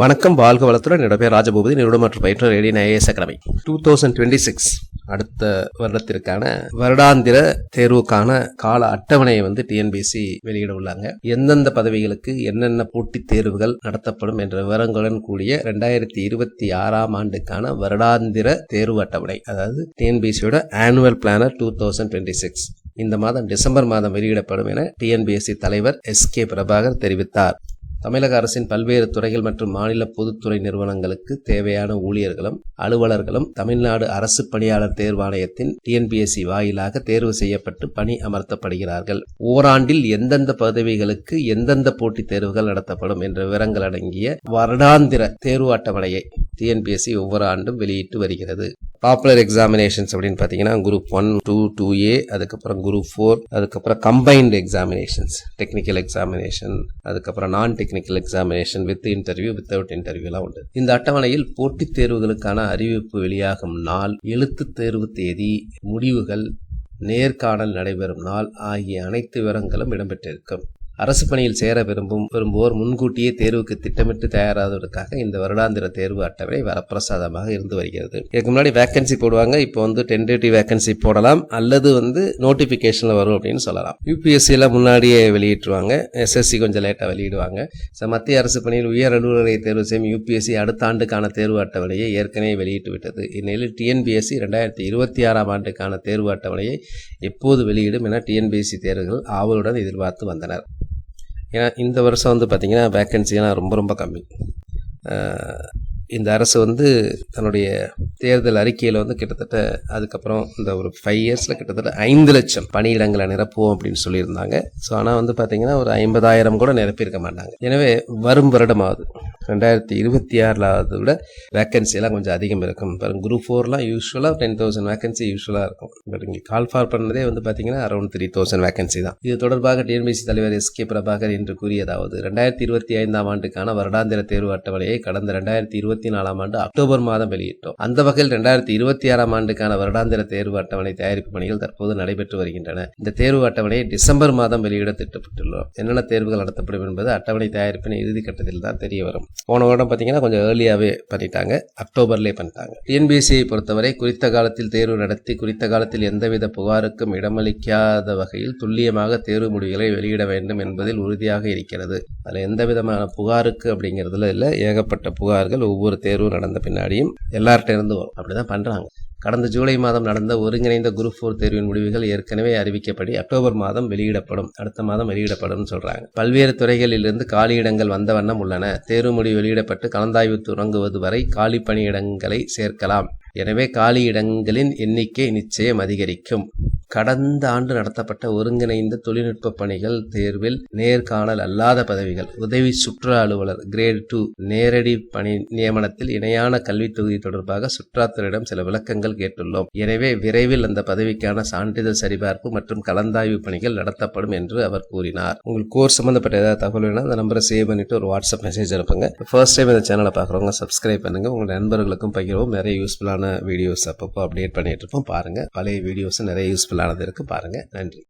வணக்கம். வாழ்க வளத்துடன். என்னோட பேர் ராஜபூபதி. நிறுவனம் மற்றும் பயிற்று Radian IAS academy two thousand twenty six அடுத்த வருடத்திற்கான வருடாந்திர தேர்வுக்கான கால அட்டவணையை வந்து டிஎன்பிசி வெளியிட உள்ளாங்க. எந்தெந்த பதவிகளுக்கு என்னென்ன போட்டித் தேர்வுகள் நடத்தப்படும் என்ற விவரங்களுடன் கூடிய ரெண்டாயிரத்தி இருபத்தி ஆறாம் ஆண்டுக்கான வருடாந்திர தேர்வு அட்டவணை அதாவது டிஎன்பிசியோட annual planner two thousand twenty six இந்த மாதம் டிசம்பர் மாதம் வெளியிடப்படும் என டிஎன்பிஎஸ்சி தலைவர் எஸ் கே பிரபாகர் தெரிவித்தார். தமிழக அரசின் பல்வேறு துறைகள் மற்றும் மாநில பொதுத்துறை நிறுவனங்களுக்கு தேவையான ஊழியர்களும் அலுவலர்களும் தமிழ்நாடு அரசு பணியாளர் தேர்வாணையத்தின் டிஎன்பிஎஸ்சி வாயிலாக தேர்வு செய்யப்பட்டு பணி அமர்த்தப்படுகிறார்கள். ஓராண்டில் எந்தெந்த பதவிகளுக்கு எந்தெந்த போட்டித் தேர்வுகள் நடத்தப்படும் என்ற விவரங்கள் அடங்கிய வருடாந்திர தேர்வு அட்டவணையை டிஎன்பிஎஸ்சி ஒவ்வொரு ஆண்டும் வெளியிட்டு வருகிறது. பாப்புலர் எக்ஸாமினேஷன்ஸ் அப்படின்னு பார்த்தீங்கன்னா group one two two A அதுக்கப்புறம் குரூப் ஃபோர் அதுக்கப்புறம் கம்பைன்டு எக்ஸாமினேஷன்ஸ் டெக்னிக்கல் எக்ஸாமினேஷன் அதுக்கப்புறம் non technical examination with interview without இன்டர்வியூலாம் உண்டு. இந்த அட்டவணையில் போட்டித் தேர்வுகளுக்கான அறிவிப்பு வெளியாகும் நாள் எழுத்துத் தேர்வு தேதி முடிவுகள் நேர்காணல் நடைபெறும் நாள் ஆகிய அனைத்து விவரங்களும் இடம்பெற்றிருக்கும். அரசு பணியில் சேர விரும்பும் விரும்புவோர் முன்கூட்டியே தேர்வுக்கு திட்டமிட்டு தயாராவதற்காக இந்த வருடாந்திர தேர்வு அட்டவணை வரப்பிரசாதமாக இருந்து வருகிறது. இதுக்கு முன்னாடி வேகன்சி போடுவாங்க இப்போ வந்து டென்டேட்டிவ் வேகன்சி போடலாம் அல்லது வந்து நோட்டிஃபிகேஷனில் வரும் அப்படின்னு சொல்லலாம். யூபிஎஸ்சியில் முன்னாடியே வெளியிட்டுருவாங்க எஸ்எஸ்சி கொஞ்சம் லேட்டாக வெளியிடுவாங்க. ஸோ மத்திய அரசு பணியில் உயர் அலுவலரை தேர்வு செய்யும் யூபிஎஸ்சி அடுத்த ஆண்டுக்கான தேர்வு அட்டவணையை ஏற்கனவே வெளியிட்டு விட்டது. இந்நிலையில் டிஎன்பிஎஸ்சி ரெண்டாயிரத்தி இருபத்தி ஆறாம் ஆண்டுக்கான தேர்வு அட்டவணையை எப்போது வெளியிடும் என டிஎன்பிஎஸ்சி தேர்வுகள் ஆவலுடன் எதிர்பார்த்து வந்தனர். ஏன்னா இந்த வருஷம் வந்து பார்த்திங்கன்னா வேக்கன்சிலாம் ரொம்ப ரொம்ப கம்மி. இந்த அரசு வந்து தன்னுடைய தேர்தல் அறிக்கையில் வந்து கிட்டத்தட்ட அதுக்கப்புறம் இந்த ஒரு ஃபைவ் இயர்ஸில் கிட்டத்தட்ட ஐந்து லட்சம் பணியிடங்களை நிரப்புவோம் அப்படின்னு சொல்லியிருந்தாங்க. ஸோ ஆனால் வந்து பார்த்திங்கன்னா ஒரு ஐம்பதாயிரம் கூட நிரப்பியிருக்க மாட்டாங்க. எனவே வரும் வருடமாவது ரெண்டாயிரத்தி இருபத்தி ஆறில் விட வேக்கன்சிலாம் கொஞ்சம் அதிகம் இருக்கும். பாருங்க குரூப் ஃபோர்லாம் யூஸ்வலாக டென் தௌசண்ட் வேகன்சி யூஸ்வலாக இருக்கும். பட் இங்கே கால் ஃபார் பண்ணதே வந்து பார்த்தீங்கன்னா அரௌண்ட் த்ரீ தௌசண்ட் வேக்கன்சி தான். இது தொடர்பாக டிஎன்பிசி தலைவர் எஸ் கே பிரபாகர் என்று கூறியதாவது ரெண்டாயிரத்தி இருபத்தி ஐந்தாம் ஆண்டுக்கான வருடாந்திர தேர்வு அட்டவணையை கடந்த ரெண்டாயிரத்தி இருபத்தி நாலாம் ஆண்டு அக்டோபர் மாதம் வெளியிட்டோம். அந்த வகையில் ரெண்டாயிரத்தி இருபத்தி ஆறாம் ஆண்டுக்கான வருடாந்திர தேர்வு அட்டவணை தயாரிப்பு பணிகள் தற்போது நடைபெற்று வருகின்றன. இந்த தேர்வு அட்டவணையை டிசம்பர் மாதம் வெளியிட திட்டப்பட்டுள்ளோம். என்னென்ன தேர்வுகள் நடத்தப்படும் என்பது அட்டவணை தயாரிப்பின் இறுதி கட்டத்தில் தான் தெரிய வரும். போன வருடம் பார்த்தீங்கன்னா கொஞ்சம் ஏர்லியாகவே பண்ணிட்டாங்க. அக்டோபர்லேயே பண்ணிட்டாங்க. டிஎன்பிஎஸ்சியை பொறுத்தவரை குறித்த காலத்தில் தேர்வு நடத்தி குறித்த காலத்தில் எந்தவித புகாருக்கும் இடமளிக்காத வகையில் துல்லியமாக தேர்வு முடிவுகளை வெளியிட வேண்டும் என்பதில் உறுதியாக இருக்கிறது. அதில் எந்த விதமான புகாருக்கு அப்படிங்கிறதுல இல்லை ஏகப்பட்ட புகார்கள் ஒவ்வொரு தேர்வும் நடந்த பின்னாடியும் எல்லார்ட்ட இருந்து வரும். அப்படிதான் பண்றாங்க. கடந்த ஜூலை மாதம் நடந்த ஒருங்கிணைந்த குரூப் ஃபோர் தேர்வின் முடிவுகள் ஏற்கனவே அறிவிக்கப்படி அக்டோபர் மாதம் வெளியிடப்படும் அடுத்த மாதம் வெளியிடப்படும் சொல்றாங்க. பல்வேறு துறைகளிலிருந்து காலியிடங்கள் வந்த வண்ணம் உள்ளன. தேர்வு முடிவு வெளியிடப்பட்டு கலந்தாய்வு தொடங்குவது வரை காலி பணியிடங்களை சேர்க்கலாம். எனவே காலி இடங்களின் எண்ணிக்கை நிச்சயம் அதிகரிக்கும். கடந்த ஆண்டு நடத்தப்பட்ட ஒருங்கிணைந்த தொழில்நுட்ப பணிகள் தேர்வில் நேர்காணல் அல்லாத பதவிகள். உதவி சுற்றுலா அலுவலர் கிரேட் டூ நேரடி பணி நியமனத்தில் இணையான கல்வித் தொகுதி தொடர்பாக சுற்றாத்துறையிடம் சில விளக்கங்கள் கேட்டுள்ளோம். எனவே விரைவில் அந்த பதவிக்கான சான்றிதழ் சரிபார்ப்பு மற்றும் கலந்தாய்வு பணிகள் நடத்தப்படும் என்று அவர் கூறினார். உங்கள் கோர்ஸ் சம்பந்தப்பட்ட ஏதாவது தகவல் வேணால் அந்த நம்பரை சேவ் பண்ணிட்டு ஒரு வாட்ஸ்அப் மெசேஜ் அனுப்புங்க. ஃபர்ஸ்ட் டைம் இந்த சேனலை பார்க்குறவங்க சப்ஸ்கிரைப் பண்ணுங்க. உங்கள் நண்பர்களுக்கும் பகிரவும். நிறைய யூஸ்ஃபுல்லான வீடியோஸ் அப்பப்போ அப்டேட் பண்ணிட்டு இருப்போம். பாருங்க. பழைய வீடியோஸ் நிறைய யூஸ்ஃபுல்லானது பாருங்கள் நன்றி.